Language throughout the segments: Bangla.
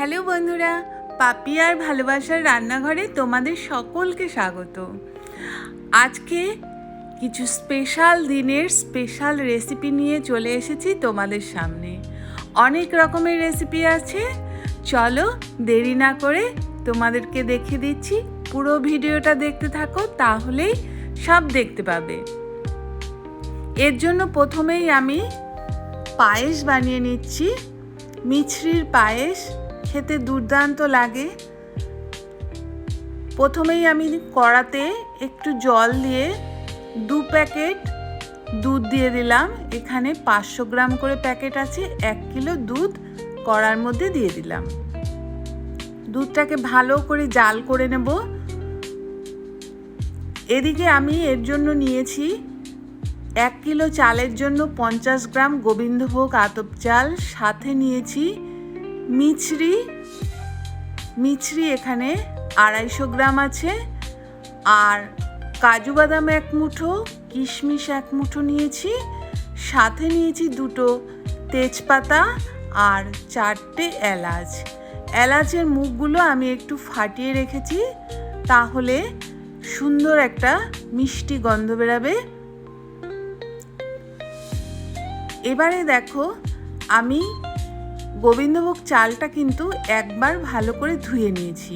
হ্যালো বন্ধুরা পাপি আর ভালোবাসার রান্নাঘরে তোমাদের সকলকে স্বাগত। আজকে কিছু স্পেশাল দিনের স্পেশাল রেসিপি নিয়ে চলে এসেছি তোমাদের সামনে। অনেক রকমের রেসিপি আছে, চলো দেরি না করে তোমাদেরকে দেখে দিচ্ছি। পুরো ভিডিওটা দেখতে থাকো, তাহলেই সব দেখতে পাবে। এর জন্য প্রথমেই আমি পায়েস বানিয়ে নিচ্ছি, মিছরির পায়েস খেতে দুর্দান্ত লাগে। প্রথমেই আমি কড়াতে একটু জল দিয়ে দু প্যাকেট দুধ দিয়ে দিলাম। এখানে পাঁচশো গ্রাম করে প্যাকেট আছে, এক কিলো দুধ কড়ার মধ্যে দিয়ে দিলাম। দুধটাকে ভালো করে জাল করে নেব। এদিকে আমি এর জন্য নিয়েছি এক কিলো চালের জন্য পঞ্চাশ গ্রাম গোবিন্দভোগ আতপ চাল। সাথে নিয়েছি মিছরি মিছরি এখানে আড়াইশো গ্রাম আছে। আর কাজু বাদাম এক মুঠো, কিশমিশ এক মুঠো নিয়েছি। সাথে নিয়েছি দুটো তেজপাতা আর চারটে এলাচ। এলাচের মুখগুলো আমি একটু ফাটিয়ে রেখেছি, তাহলে সুন্দর একটা মিষ্টি গন্ধ বেরাবে। এবারে দেখো, আমি গোবিন্দভোগ চালটা কিন্তু একবার ভালো করে ধুয়ে নিয়েছি।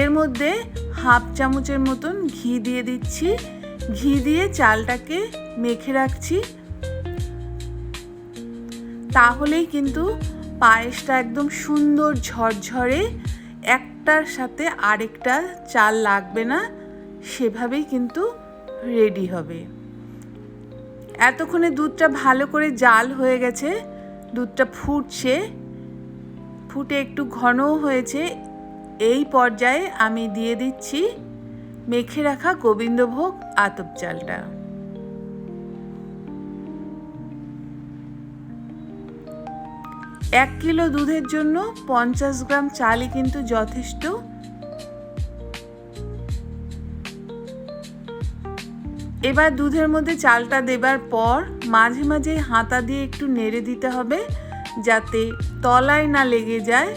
এর মধ্যে হাফ চামচের মতন ঘি দিয়ে দিচ্ছি। ঘি দিয়ে চালটাকে মেখে রাখছি। তাহলেই কিন্তু পায়েসটা একদম সুন্দর ঝরঝরে, একটার সাথে আরেকটা চাল লাগবে না, সেভাবেই কিন্তু রেডি হবে। এতক্ষণে দুধটা ভালো করে জাল হয়ে গেছে। দুধটা ফুটছে, ফুটে একটু ঘনও হয়েছে। এই পর্যায়ে আমি দিয়ে দিচ্ছি মেখে রাখা গোবিন্দভোগ আতপ চালটা। এক কিলো দুধের জন্য পঞ্চাশ গ্রাম চালই কিন্তু যথেষ্ট। এবার দুধের মধ্যে চালটা দেবার পর মাঝে মাঝে হাতা দিয়ে একটু নেড়ে দিতে হবে যাতে তলায় না লেগে যায়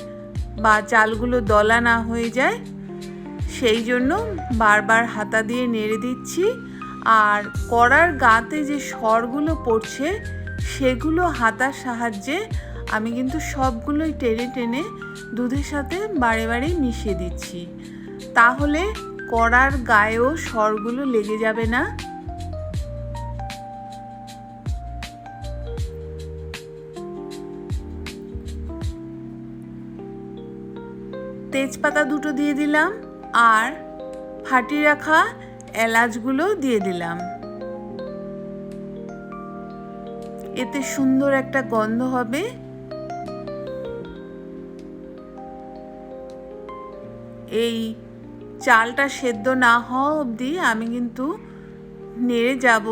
বা চালগুলো দলা না হয়ে যায়। সেই জন্য বারবার হাতা দিয়ে নেড়ে দিচ্ছি। আর কড়ার গাতে যে স্বরগুলো পড়ছে, সেগুলো হাতার সাহায্যে আমি কিন্তু সবগুলোই টেনে টেনে দুধের সাথে বারে বারে মিশিয়ে দিচ্ছি। তাহলে কড়ার গায়েও স্বরগুলো লেগে যাবে না। তেজপাতা দুটো দিয়ে দিলাম আর ফাটিয়ে রাখা এলাচগুলো দিয়ে দিলাম। এতে সুন্দর একটা গন্ধ হবে। এই চালটা সেদ্ধ না হওয়া অবধি আমি কিন্তু নেড়ে যাব।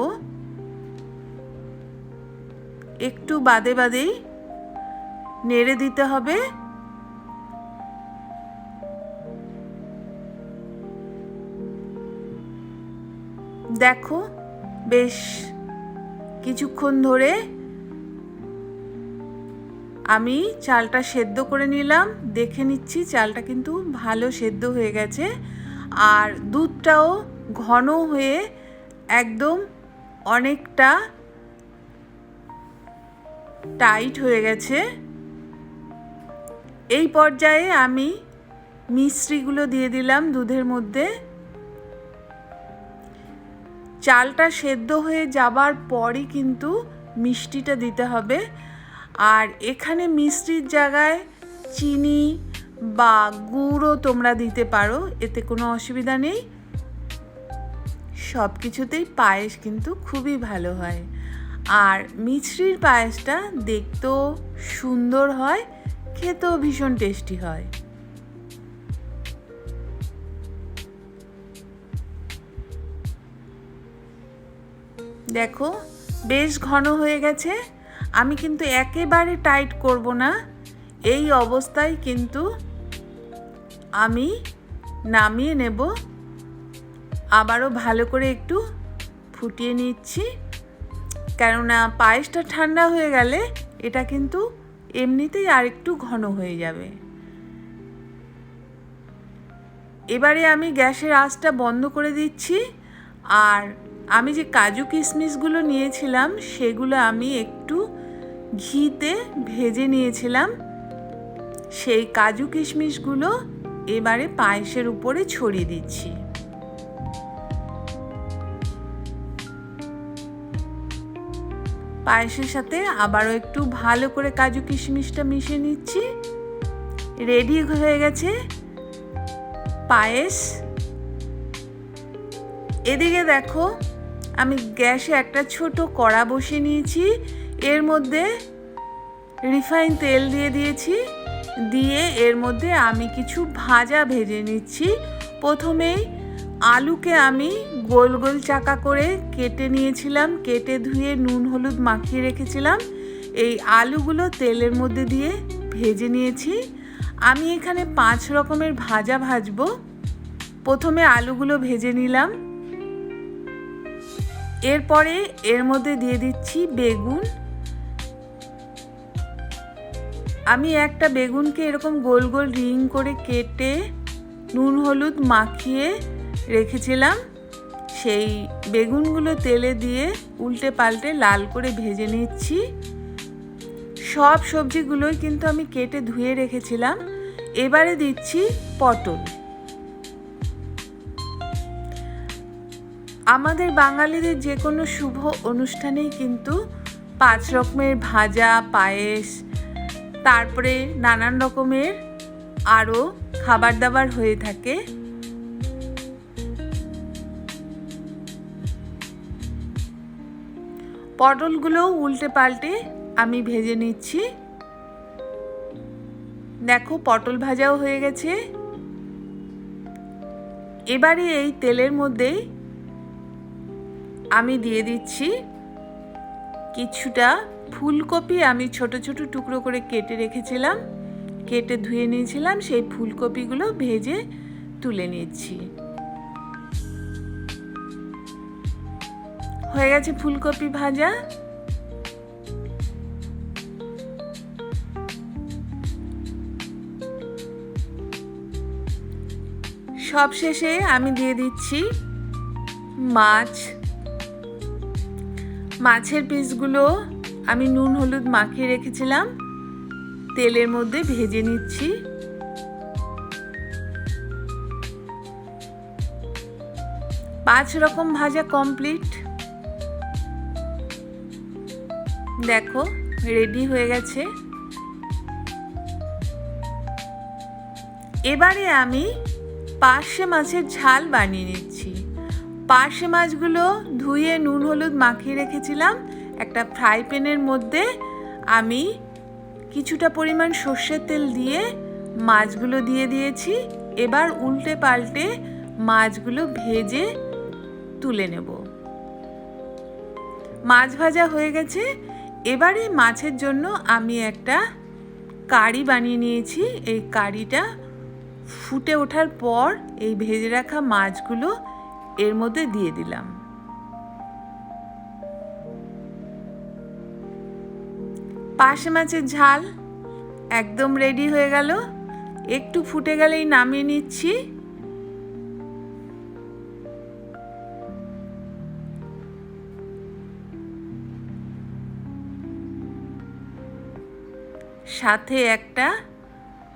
একটু বাদে বাদেই নেড়ে দিতে হবে। দেখো, বেশ কিছুক্ষণ ধরে আমি চালটা সেদ্ধ করে নিলাম। দেখে নিচ্ছি চালটা কিন্তু ভালো সেদ্ধ হয়ে গেছে। আর দুধটাও ঘন হয়ে একদম অনেকটা টাইট হয়ে গেছে। এই পর্যায়ে আমি মিশ্রিগুলো দিয়ে দিলাম দুধের মধ্যে। চালটা সেদ্ধ হয়ে যাবার পরই কিন্তু মিষ্টিটা দিতে হবে। আর এখানে মিষ্টির জায়গায় চিনি বা গুড়ও তোমরা দিতে পারো, এতে কোনো অসুবিধা নেই। সব কিছুতেই পায়েস কিন্তু খুবই ভালো হয়। আর মিছরির পায়েসটা দেখতেও সুন্দর হয়, খেতেও ভীষণ টেস্টি হয়। দেখো, বেশ ঘন হয়ে গেছে। আমি কিন্তু একেবারে টাইট করব না। এই অবস্থায় কিন্তু আমি নামিয়ে নেব। আবারও ভালো করে একটু ফুটিয়ে নিচ্ছি। কেননা পায়েসটা ঠান্ডা হয়ে গেলে এটা কিন্তু এমনিতেই আর একটু ঘন হয়ে যাবে। এবারে আমি গ্যাসের আঁচটা বন্ধ করে দিচ্ছি। আর আমি যে কাজু কিশমিশগুলো নিয়েছিলাম, সেগুলো আমি একটু ঘিতে ভেজে নিয়েছিলাম। সেই কাজু কিশমিশগুলো এবারে পায়েসের উপরে ছড়িয়ে দিচ্ছি। পায়েসের সাথে আবারও একটু ভালো করে কাজু কিশমিশটা মিশিয়ে নিচ্ছি। রেডি হয়ে গেছে পায়েস। এদিকে দেখো আমি গ্যাসে একটা ছোট কড়া বসিয়ে নিয়েছি। এর মধ্যে রিফাইন তেল দিয়ে দিয়েছি। দিয়ে এর মধ্যে আমি কিছু ভাজা ভেজে নিচ্ছি। প্রথমেই আলুকে আমি গোল গোল চাকা করে কেটে নিয়েছিলাম। কেটে ধুয়ে নুন, হলুদ মাখিয়ে রেখেছিলাম। এই আলুগুলো তেলের মধ্যে দিয়ে ভেজে নিয়েছি। আমি এখানে পাঁচ রকমের ভাজা ভাজবো। প্রথমে আলুগুলো ভেজে নিলাম। এরপরে এর মধ্যে দিয়ে দিচ্ছি বেগুন। আমি একটা বেগুনকে এরকম গোল গোল রিং করে কেটে নুন হলুদ মাখিয়ে রেখেছিলাম। সেই বেগুনগুলো তেলে দিয়ে উল্টে পাল্টে লাল করে ভেজে নিচ্ছি। সব সবজিগুলোই কিন্তু আমি কেটে ধুয়ে রেখেছিলাম। এবারে দিচ্ছি পটল। আমাদের বাঙালিদের যে কোনো শুভ অনুষ্ঠানেই কিন্তু পাঁচ রকমের ভাজা, পায়েস, তারপরে নানান রকমের আরও খাবার দাবার হয়ে থাকে। পটলগুলোও উল্টে পাল্টে আমি ভেজে নিচ্ছি। দেখো, পটল ভাজাও হয়ে গেছে। এবারে এই তেলের মধ্যে আমি দিয়ে দিচ্ছি কিছুটা ফুলকপি। আমি ছোট ছোট টুকরো করে কেটে রেখেছিলাম, কেটে ধুয়ে নিয়েছিলাম, সেই ফুলকপিগুলো ভেজে তুলে নিচ্ছি। হয়ে গেছে ফুলকপি ভাজা। সবশেষে আমি দিয়ে দিচ্ছি মাছ। মাছের পিসগুলো আমি নুন, হলুদ মাখিয়ে রেখেছিলাম। তেলের মধ্যে ভেজে নিচ্ছি। পাঁচ রকম ভাজা কমপ্লিট। দেখো, রেডি হয়ে গেছে। এবারে আমি পার্শে মাছের ঝাল বানিয়ে নিচ্ছি। পার্শে মাছগুলো ধুয়ে নুন হলুদ মাখিয়ে রেখেছিলাম। একটা ফ্রাই প্যানের মধ্যে আমি কিছুটা পরিমাণ সর্ষের তেল দিয়ে মাছগুলো দিয়ে দিয়েছি। এবার উল্টে পাল্টে মাছগুলো ভেজে তুলে নেব। মাছ ভাজা হয়ে গেছে। এবারে মাছের জন্য আমি একটা কারি বানিয়ে নিয়েছি। এই কারিটা ফুটে ওঠার পর এই ভেজে রাখা মাছগুলো এর মধ্যে দিয়ে দিলাম। পাশে মাছের ঝাল একদম রেডি হয়ে গেল। একটু ফুটে গেলেই নামিয়ে নিচ্ছি। সাথে একটা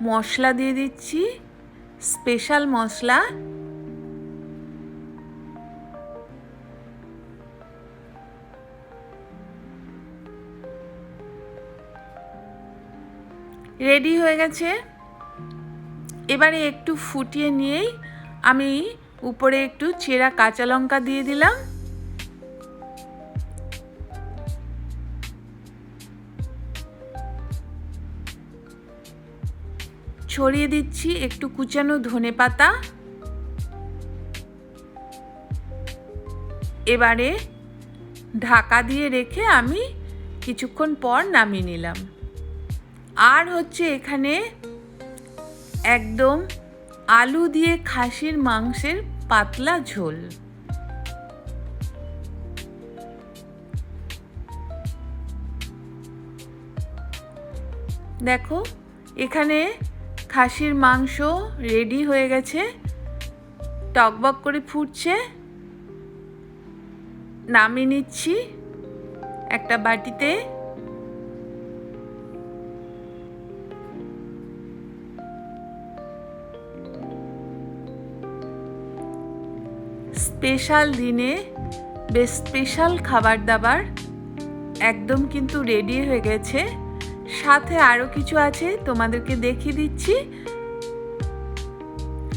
মশলা দিয়ে দিচ্ছি। স্পেশাল মশলা রেডি হয়ে গেছে। এবারে একটু ফুটিয়ে নিয়েই আমি উপরে একটু চেরা কাঁচা লঙ্কা দিয়ে দিলাম। ছড়িয়ে দিচ্ছি একটু কুচানো ধনে পাতা। এবারে ঢাকা দিয়ে রেখে আমি কিছুক্ষণ পর নামিয়ে নিলাম। আর হচ্ছে এখানে একদম আলু দিয়ে খাসির মাংসের পাতলা ঝোল। দেখো, এখানে খাসির মাংস রেডি হয়ে গেছে। টকবক করে ফুটছে। নামিয়ে নিচ্ছি একটা বাটিতে। স্পেশাল দিনে বেশ স্পেশাল খাবার দাবার একদম কিন্তু রেডি হয়ে গেছে। সাথে আরও কিছু আছে, তোমাদেরকে দেখিয়ে দিচ্ছি।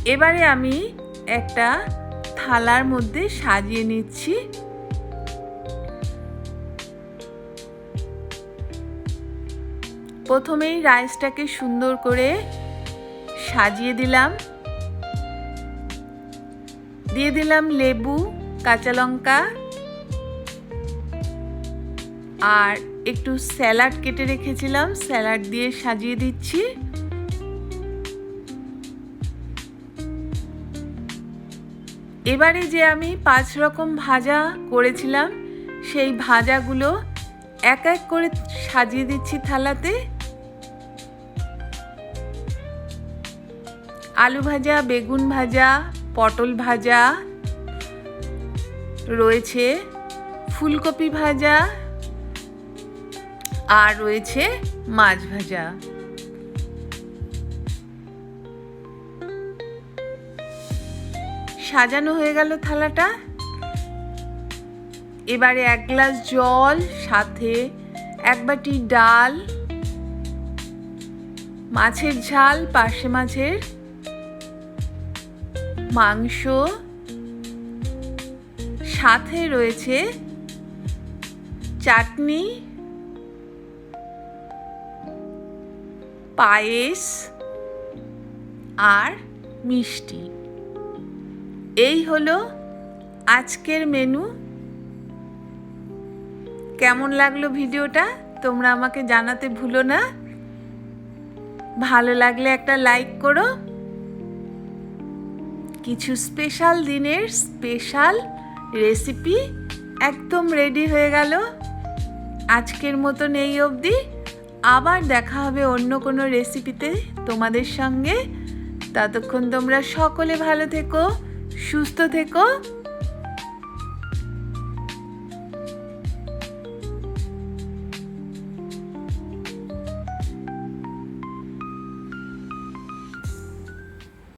এবারে আমি একটা থালার মধ্যে সাজিয়ে নিচ্ছি। প্রথমেই রাইসটাকে সুন্দর করে সাজিয়ে দিলাম। দিয়ে দিলাম লেবু, কাঁচা লঙ্কা আর একটু স্যালাড কেটে রেখেছিলাম। স্যালাড দিয়ে সাজিয়ে দিচ্ছি। এবারে যে আমি পাঁচ রকম ভাজা করেছিলাম, সেই ভাজাগুলো এক এক করে সাজিয়ে দিচ্ছি থালাতে। আলু ভাজা, বেগুন ভাজা পটল ভাজা, রয়েছে ফুলকপি ভাজা আর রয়েছে মাছ ভাজা। সাজানো হয়ে গেল থালাটা। এবারে এক গ্লাস জল, সাথে এক বাটি ডাল, মাছের ঝাল, পার্শে মাছের মাংস। সাথে রয়েছে চাটনি। পায়েস আর মিষ্টি। এই হলো আজকের মেনু কেমন লাগল ভিডিওটা? তোমরা আমাকে জানাতে ভুলো না। ভালো লাগলে একটা লাইক করো। কিছু স্পেশাল দিনের স্পেশাল রেসিপি একদম রেডি হয়ে গেল। আজকের মতন এই অবধি। আবার দেখা হবে অন্য কোনো রেসিপিতে তোমাদের সঙ্গে। ততক্ষণ তোমরা সকলে ভালো থেকো, সুস্থ থেকো।